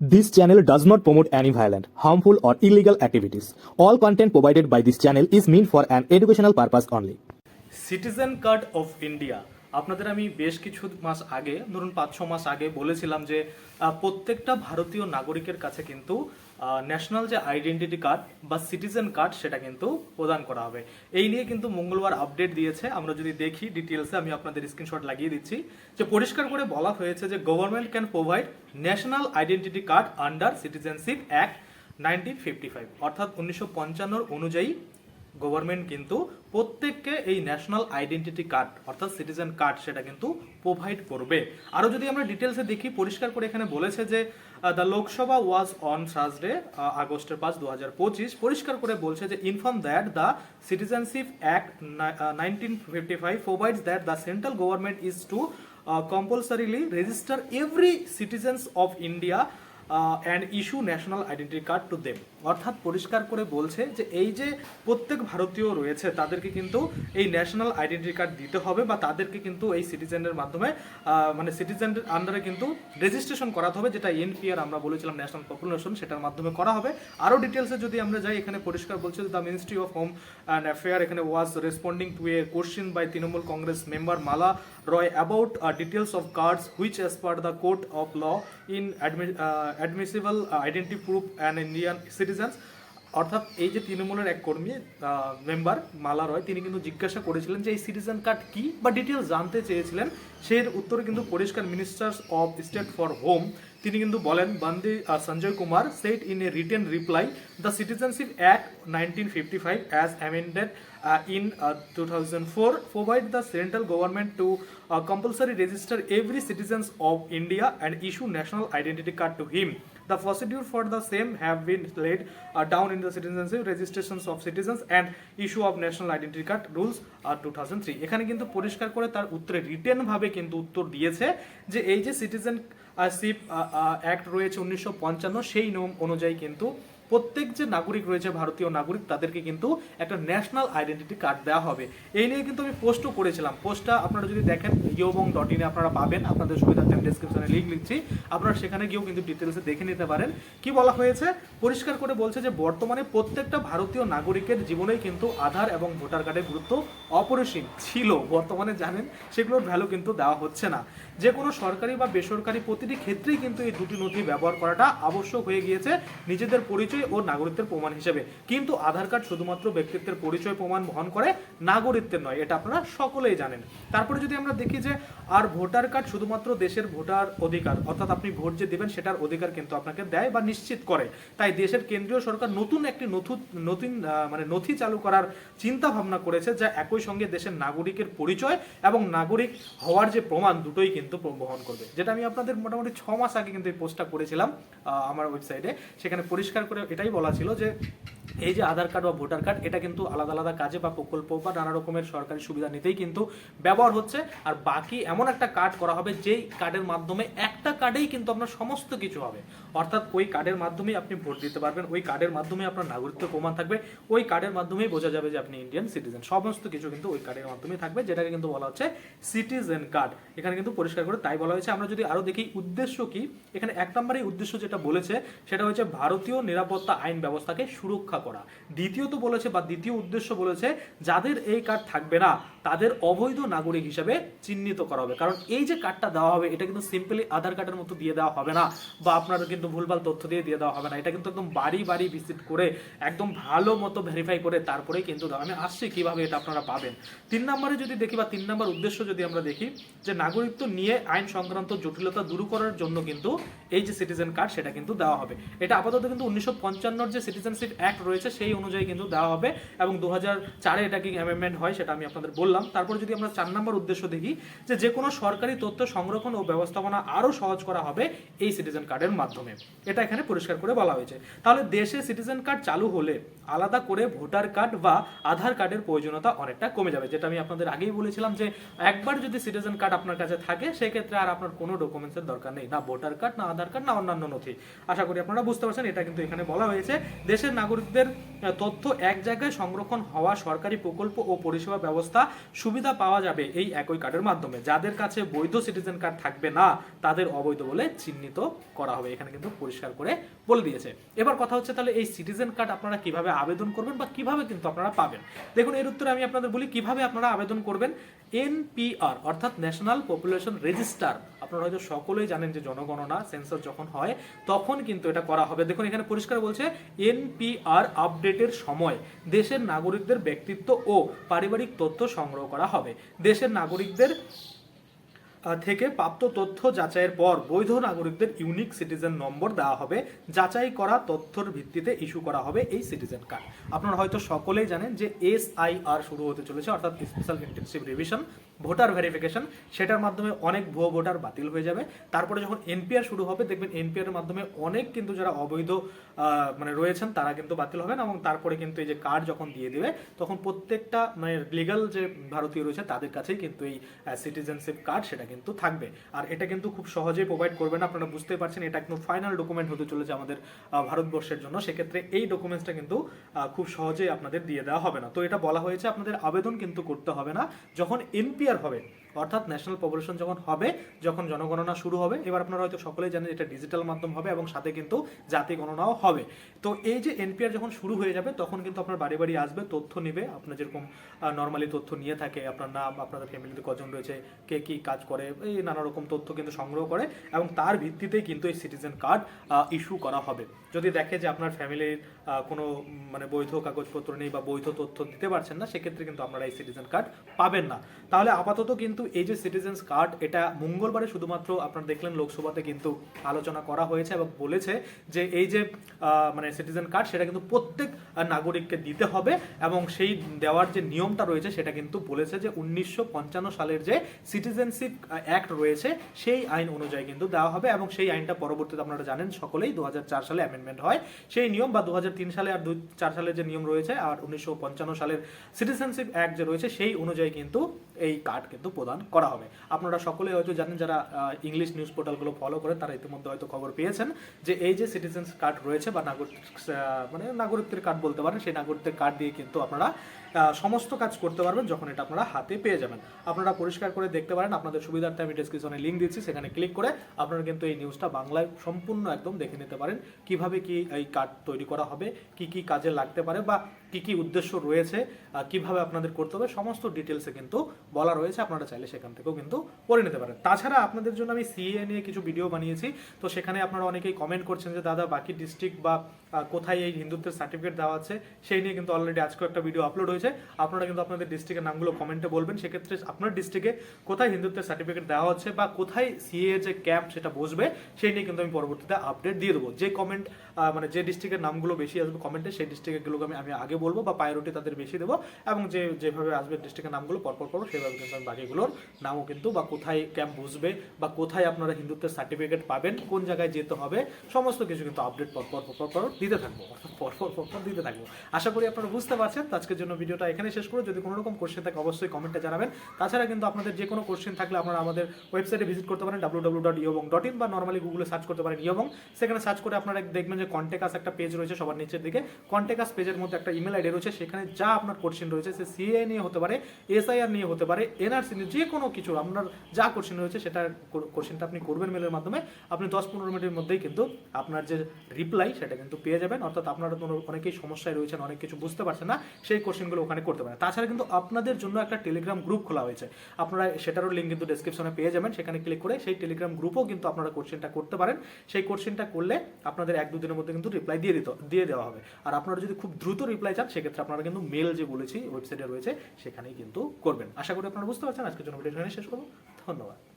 This channel does not promote any violent, harmful, or illegal activities. All content provided by this channel is meant for an educational purpose only. Citizen card of India আপনাদের আমি বেশ কিছু মাস আগে ধরুন পাঁচ ছ মাস আগে বলেছিলাম যে প্রত্যেকটা ভারতীয় নাগরিকের কাছে কিন্তু ন্যাশনাল যে আইডেন্টিটি কার্ড বা সিটিজেন কার্ড সেটা কিন্তু প্রদান করা হবে। এই নিয়ে কিন্তু মঙ্গলবার আপডেট দিয়েছে। আমরা যদি দেখি ডিটেলসে আমি আপনাদের স্ক্রিনশট লাগিয়ে দিচ্ছি। যে পরিষ্কার করে বলা হয়েছে যে government can provide national identity card under citizenship act nineteen fifty five অর্থাৎ উনিশশো পঞ্চান্নর অনুযায়ী গভর্নমেন্ট কিন্তু প্রত্যেককে এই ন্যাশনাল আইডেন্টিটি কার্ড অর্থাৎ সিটিজেন কার্ড সেটা কিন্তু প্রোভাইড করবে। আরও যদি আমরা ডিটেলসে দেখি, পরিষ্কার করে এখানে বলেছে যে the Lok Sabha was on Thursday আগস্টের পাঁচ দু হাজার পঁচিশ। পরিষ্কার করে বলছে যে inform that the citizenship act nineteen fifty five provides that the central government is to compulsorily register every citizens of India and issue national identity card to them অর্থাৎ পরিষ্কার করে বলছে যে এই যে প্রত্যেক ভারতীয় রয়েছে, তাদেরকে কিন্তু এই ন্যাশনাল আইডেন্টি কার্ড দিতে হবে বা তাদেরকে কিন্তু এই সিটিজেনের মাধ্যমে মানে সিটিজেনের আন্ডারে কিন্তু রেজিস্ট্রেশন করাতে হবে, যেটা এনপিআর আমরা বলেছিলাম ন্যাশনাল পপুলেশন সেটার মাধ্যমে করা হবে। আরও ডিটেলসে যদি আমরা যাই, এখানে পরিষ্কার বলছে the ministry of home and affair এখানে was responding to a question by Trinamool Congress member Mala Roy about details of cards which as per the court of law in admissible identity proof and Indian citizens অর্থাৎ এই যে তৃণমূলের এক কর্মী member Mala রয়, তিনি কিন্তু জিজ্ঞাসা করেছিলেন যে এই সিটিজেন কার্ড কি বা ডিটেলস জানতে চেয়েছিলেন সেই উত্তরে কিন্তু পরিষ্কার ministers of state for home তিনি কিন্তু বলেন, Bandi Sanjay Kumar set in a written reply the citizenship act nineteen fifty five as amended in two thousand four provide the central government to compulsory register every citizens of India and issue national identity card to him. The procedure for the same have been laid uh, down in the citizenship registrations of citizens and issue of national identity card rules uh, 2003 এখানে কিন্তু পরিষ্কার করে তার উত্তরে written ভাবে কিন্তু উত্তর দিয়েছে যে এই যে সিটিজেন সিপ অ্যাক্ট রয়েছে উনিশশো পঞ্চান্ন সেই নিয়ম অনুযায়ী কিন্তু প্রত্যেক যে নাগরিক রয়েছে, ভারতীয় নাগরিক, তাদেরকে কিন্তু একটা ন্যাশনাল আইডেন্টিটি কার্ড দেওয়া হবে। এই নিয়ে কিন্তু আমি পোস্টও করেছিলাম। পোস্টটা আপনারা যদি দেখেন ইয়োবং ডট ইনে আপনারা পাবেন। আপনাদের সুবিধার্থে আমি ডিসক্রিপশনে লিঙ্ক লিখছি। আপনারা সেখানে গিয়েও কিন্তু ডিটেলসে দেখে নিতে পারেন। কি বলা হয়েছে? পরিষ্কার করে বলছে যে, বর্তমানে প্রত্যেকটা ভারতীয় নাগরিকের জীবনেই কিন্তু আধার এবং ভোটার কার্ডের গুরুত্ব অপরিসীম ছিল। বর্তমানে জানেন, সেগুলোর ভ্যালু কিন্তু দেওয়া হচ্ছে না। যে কোনো সরকারি বা বেসরকারি প্রতিটি ক্ষেত্রেই কিন্তু এই দুটি নথি ব্যবহার করাটা আবশ্যক হয়ে গিয়েছে। নিজেদের পরিচয় ও নাগরিকত্বের প্রমাণ হিসেবে। কিন্তু আধার কার্ড শুধুমাত্র ব্যক্তিত্বের পরিচয় প্রমাণ বহন করে নাগরিকত্বের নয়, এটা আপনারা সকলেই জানেন। তারপরে যদি আমরা দেখি যে, আর ভোটার কার্ড শুধুমাত্র দেশের ভোটার অধিকার, অর্থাৎ আপনি ভোট যে দেবেন সেটার অধিকার কিন্তু আপনাকে দেয় বা নিশ্চিত করে। তাই দেশের কেন্দ্রীয় সরকার নতুন একটি নতুন মানে নথি চালু করার চিন্তা ভাবনা করেছে, যা একই সঙ্গে দেশের নাগরিকের পরিচয় এবং নাগরিক হওয়ার যে প্রমাণ দুটোই কিন্তু বহন করবে। যেটা আমি আপনাদের মোটামুটি ছ মাস আগে কিন্তু এই পোস্টটা করেছিলাম আমার ওয়েবসাইটে। সেখানে পরিষ্কার করে এটাই বলা ছিল যে এই যে আধার কার্ড বা ভোটার কার্ড, এটা কিন্তু আলাদা আলাদা কাজে বা প্রকল্প বা নানা রকমের সরকারি সুবিধা নিতেই কিন্তু ব্যবহার হচ্ছে। আর বাকি এমন একটা কার্ড করা হবে, যেই কার্ডের মাধ্যমে একটা কার্ডেই কিন্তু আপনার সমস্ত কিছু হবে। অর্থাৎ ওই কার্ডের মাধ্যমেই আপনি ভোট দিতে পারবেন, ওই কার্ডের মাধ্যমে আপনার নাগরিকত্ব প্রমাণ থাকবে, ওই কার্ডের মাধ্যমেই বোঝা যাবে যে আপনি ইন্ডিয়ান সিটিজেন সমস্ত কিছু কিন্তু ওই কার্ডের মাধ্যমেই থাকবে, যেটাকে কিন্তু বলা হচ্ছে সিটিজেন কার্ড এখানে কিন্তু পরিষ্কার করে তাই বলা হয়েছে। আমরা যদি আরও দেখি, উদ্দেশ্য কি? এখানে এক নম্বরের উদ্দেশ্য যেটা বলেছে, সেটা হচ্ছে ভারতীয় নিরাপত্তা আইন ব্যবস্থাকে সুরক্ষা করা। দ্বিতীয়ত বলেছে বা দ্বিতীয় উদ্দেশ্য বলেছে যাদের এই কার্ড থাকবে না তাদের অবৈধ নাগরিক হিসেবে চিহ্নিত করা হবে। কারণ এই যে কার্ডটা দেওয়া হবে, এটা কিন্তু সিম্পলি আধার কার্ডের মতো দিয়ে দেওয়া হবে না, বা আপনার কিন্তু ভুলভাল তথ্য দিয়ে দিয়ে দেওয়া হবে না। এটা কিন্তু একদম বাড়ি বাড়ি ভিজিট করে, একদম ভালো মতো ভেরিফাই করে তারপরেই কিন্তু আমি আসছি কীভাবে এটা আপনারা পাবেন। তিন নম্বরে যদি দেখি বা তিন নম্বর উদ্দেশ্য যদি আমরা দেখি, যে নাগরিকত্ব নিয়ে আইন সংক্রান্ত জটিলতা দূর করার জন্য কিন্তু এই যে সিটিজেন কার্ড সেটা কিন্তু দেওয়া হবে। এটা আপাতত কিন্তু উনিশশো পঞ্চান্নর যে সিটিজেনশিপ অ্যাক্ট রয়েছে, সেই অনুযায়ী কিন্তু দেওয়া হবে এবং দু হাজার চারে এটা কি অ্যামেন্ডমেন্ট হয় সেটা আমি আপনাদের বললাম। তারপর যদি আমরা চার নম্বর উদ্দেশ্য দেখি, যে যে কোনো সরকারি তথ্য সংরক্ষণ ও ব্যবস্থাপনা আরও সহজ করা হবে এই সিটিজেন কার্ডের মাধ্যমে। এটা এখানে পরিষ্কার করে বলা হয়েছে। তাহলে দেশে সিটিজেন কার্ড চালু হলে আলাদা করে ভোটার কার্ড বা আধার কার্ডের প্রয়োজনীয়তা অনেকটা কমে যাবে। যেটা আমি আপনাদের আগেই বলেছিলাম যে একবার যদি সিটিজেন কার্ড আপনার কাছে থাকে, সেক্ষেত্রে আর আপনার কোনো ডকুমেন্টসের দরকার নেই। না ভোটার কার্ড না আধার কার্ড না অন্যান্য নথি। আশা করি আপনারা বুঝতে পারছেন, এটা কিন্তু এখানে বলা হয়েছে। দেশের নাগরিকদের তথ্য এক জায়গায় সংরক্ষণ হওয়া সরকারি প্রকল্প ও পরিষেবা ব্যবস্থা সুবিধা পাওয়া যাবে এই একই কার্ডের মাধ্যমে। যাদের কাছে বৈধ সিটিজেন কার্ড থাকবে না, তাদের অবৈধ বলে চিহ্নিত করা হবে। এখানে কিন্তু পরিষ্কার করে বলে দিয়েছে। এবার কথা হচ্ছে তাহলে এই সিটিজেন কার্ড আপনারা কীভাবে আবেদন করবেন বা কীভাবে কিন্তু আপনারা পাবেন? দেখুন, এর উত্তরে আমি আপনাদের বলি কীভাবে আপনারা আবেদন করবেন। এনপিআর, অর্থাৎ ন্যাশনাল পপুলেশন রেজিস্টার আপনারা হয়তো সকলেই জানেন যে জনগণনা সেন্সর যখন হয়, তখন কিন্তু এটা করা হবে। দেখুন, এখানে পরিষ্কার বলছে, এনপিআর আপডেটের সময় দেশের নাগরিকদের ব্যক্তিত্ব ও পারিবারিক তথ্য সংগ্রহ করা হবে। দেশের নাগরিকদের থেকে প্রাপ্ত তথ্য যাচাইয়ের পর বৈধ নাগরিকদের ইউনিক সিটিজেন নম্বর দেওয়া হবে। যাচাই করা তথ্যর ভিত্তিতে ইস্যু করা হবে এই সিটিজেন কার্ড আপনারা হয়তো সকলেই জানেন যে এস আই আর শুরু হতে চলেছে, অর্থাৎ special intensive revision voter verification সেটার মাধ্যমে অনেক ভুয়ো ভোটার বাতিল হয়ে যাবে। তারপরে যখন এনপিআর শুরু হবে, দেখবেন এনপিআর এর মাধ্যমে অনেক কিন্তু যারা অবৈধ মানে রয়েছেন, তারা কিন্তু বাতিল হবেন এবং তারপরে কিন্তু এই যে কার্ড যখন দিয়ে দেবে, তখন প্রত্যেকটা মানে লিগাল যে ভারতীয় রয়েছে, তাদের কাছেই কিন্তু এই সিটিজেনশিপ কার্ড সেটা কিন্তু থাকবে। আর এটা কিন্তু খুব সহজেই প্রোভাইড করবেন আপনারা বুঝতে পারছেন, এটা একদম ফাইনাল ডকুমেন্ট হতে চলেছে আমাদের ভারতবর্ষের জন্য। সেক্ষেত্রে এই ডকুমেন্টসটা কিন্তু খুব সহজেই আপনাদের দিয়ে দেওয়া হবে না। তো এটা বলা হয়েছে, আপনাদের আবেদন কিন্তু করতে হবে না। যখন এনপিআর হবে। অর্থাৎ ন্যাশনাল পপুলেশন যখন হবে, যখন জনগণনা শুরু হবে, এবার আপনারা হয়তো সকলেই জানেন এটা ডিজিটাল মাধ্যম হবে এবং সাথে কিন্তু জাতি গণনাও হবে। তো এই যে এনপিআর যখন শুরু হয়ে যাবে, তখন কিন্তু আপনার বাড়ি বাড়ি আসবে, তথ্য নেবে, আপনার যেরকম নর্মালি তথ্য নিয়ে থাকে, আপনার নাম, আপনাদের ফ্যামিলিতে কজন রয়েছে, কে কি কাজ করে, এই নানা রকম তথ্য কিন্তু সংগ্রহ করে এবং তার ভিত্তিতেই কিন্তু এই সিটিজেন কার্ড ইস্যু করা হবে। যদি দেখে যে আপনার ফ্যামিলির কোনো মানে বৈধ কাগজপত্র নেই বা বৈধ তথ্য দিতে পারছেন না, সেক্ষেত্রে কিন্তু আপনারা এই সিটিজেন কার্ড পাবেন না। তাহলে আপাতত কিন্তু এই যে সিটিজেন্স কার্ড এটা মঙ্গলবারে শুধুমাত্র আপনারা দেখলেন লোকসভাতে কিন্তু আলোচনা করা হয়েছে এবং বলেছে যে এই যে মানে সিটিজেন কার্ড সেটা কিন্তু প্রত্যেক নাগরিককে দিতে হবে এবং সেই দেওয়ার যে নিয়মটা রয়েছে, সেটা কিন্তু বলেছে যে উনিশশো পঞ্চান্ন সালের যে সিটিজেনশিপ অ্যাক্ট রয়েছে, সেই আইন অনুযায়ী কিন্তু দেওয়া হবে এবং সেই আইনটা পরবর্তীতে আপনারা জানেন, সকলেই দু হাজার চার সালে অ্যামেন্ডমেন্ট হয়। সেই নিয়ম বা দু হাজার তিন সালে আর দু, চার সালের যে নিয়ম রয়েছে, আর উনিশশো পঞ্চান্ন সালের সিটিজেনশিপ অ্যাক্ট যে রয়েছে, সেই অনুযায়ী কিন্তু এই কার্ড কিন্তু প্রদান করা হবে। আপনারা সকলেই হয়তো জানেন যারা ইংলিশ নিউজ পোর্টালগুলো ফলো করে, তারা ইতিমধ্যে হয়তো খবর পেয়েছেন যে এই যে সিটিজেন্স কার্ড রয়েছে বা নাগরিক মানে নাগরিকদের কার্ড বলতে পারেন, সেই নাগরিকদের কার্ড দিয়ে কিন্তু আপনারা সমস্ত কাজ করতে পারবেন যখন এটা আপনারা হাতে পেয়ে যাবেন। আপনারা পরিষ্কার করে দেখতে পারেন, আপনাদের সুবিধার্থে আমি ডেসক্রিপশনে লিঙ্ক দিচ্ছি, সেখানে ক্লিক করে আপনারা কিন্তু এই নিউজটা বাংলায় সম্পূর্ণ একদম দেখে নিতে পারেন। কীভাবে কি এই কার্ড তৈরি করা হবে, কি কি কাজে লাগতে পারে বা কি কি উদ্দেশ্য রয়েছে কীভাবে আপনাদের করতে হবে, সমস্ত ডিটেলসে কিন্তু বলা রয়েছে, আপনারা চাইলে সেখান থেকেও কিন্তু পড়ে নিতে পারেন। তাছাড়া আপনাদের জন্য আমি সিএ নিয়ে কিছু ভিডিও বানিয়েছি, তো সেখানে আপনারা অনেকেই কমেন্ট করছেন যে, দাদা, বাকি ডিস্ট্রিক্ট বা কোথায় এই হিন্দুত্বের সার্টিফিকেট দেওয়া আছে? সেই নিয়ে কিন্তু অলরেডি আজকে একটা ভিডিও আপলোড হয়েছে। আপনারা কিন্তু আপনাদের ডিস্ট্রিক্টের নামগুলো কমেন্টে বলবেন। সেক্ষেত্রে আপনার ডিস্ট্রিক্টে কোথায় হিন্দুত্বের সার্টিফিকেট দেওয়া হচ্ছে বা কোথায় সিএ যে ক্যাম্প সেটা বসবে, সেই নিয়ে কিন্তু আমি পরবর্তীতে আপডেট দিয়ে দেবো। যে কমেন্ট মানে যে ডিস্ট্রিক্টের নামগুলো বেশি আসবে কমেন্টে সেই ডিস্ট্রিক্টগুলোকে আমি আমি আগে বলব বা প্রায়োরিটি তাদের বেশি দেবো এবং যে, যেভাবে আসবে ডিস্ট্রিক্টের নামগুলো পরপর পর সেভাবে কিন্তু আমি বাকিগুলোর নামও কিন্তু বা কোথায় ক্যাম্প বসবে বা কোথায় আপনারা হিন্দুত্বের সার্টিফিকেট পাবেন, কোন জায়গায় যেতে হবে, সমস্ত কিছু কিন্তু আপডেট পরপর পরপর পর দিতে থাকব। অর্থাৎ পরপর পরপর দিতে থাকব। আশা করি আপনারা বুঝতে পারছেন। আজকের জন্য ভিডিওটা এখানে শেষ করে যদি কোনো রকম কোশ্চেন থাকে অবশ্যই কমেন্টে জানাবেন। তাছাড়া কিন্তু আপনাদের যে কোনো কোশ্চেন থাকলে আপনারা আমাদের ওয়েবসাইটে ভিজিট করতে পারেন ডাব্লু ডাব্লু ডট ইয়বং ডট ইন বা নর্মালি গুগলে সার্চ করতে পারেন ইয়বং সেখানে সার্চ করে আপনারা দেখবেন যে কন্টেকাস একটা পেজ রয়েছে সবার নিচের দিকে। কন্টেকাস পেজের মধ্যে একটা ইমেল আইডি রয়েছে, সেখানে যা আপনার কোশ্চেন রয়েছে সে সিএ নিয়ে হতে পারে এসআইআর নিয়ে হতে পারে এনআরসি নিয়ে যে কোনো কিছু আপনার যা কোশ্চেন রয়েছে সেটা কোশ্চেনটা আপনি করবেন মেলের মাধ্যমে। আপনি দশ পনেরো মিনিটের মধ্যেই কিন্তু আপনার যে রিপ্লাই সেটা কিন্তু পেয়ে যাবেন। অর্থাৎ আপনারা অনেকেই সমস্যায় রয়েছেন, অনেক কিছু বুঝতে পারছেন না, সেই কোশ্চেনগুলো ওখানে করতে পারেন। তাছাড়া কিন্তু আপনাদের জন্য একটা টেলিগ্রাম গ্রুপ খোলা হয়েছে। আপনারা সেটারও লিঙ্ক কিন্তু ডেসক্রিপশনে পেয়ে যাবেন। সেখানে ক্লিক করে সেই টেলিগ্রাম গ্রুপও কিন্তু আপনারা কোশ্চেনটা করতে পারেন। সেই কোশ্চেনটা করলে আপনাদের এক দুদিনের মধ্যে কিন্তু রিপ্লাই দিয়ে দিত, দিয়ে দেওয়া হবে। আর আপনারা যদি খুব দ্রুত রিপ্লাই চান, সেক্ষেত্রে আপনারা কিন্তু মেল যে বলেছি ওয়েবসাইটে রয়েছে, সেখানেই কিন্তু করবেন। আশা করি আপনারা বুঝতে পারছেন। আজকের জন্য ভিডিও শেষ করব। ধন্যবাদ।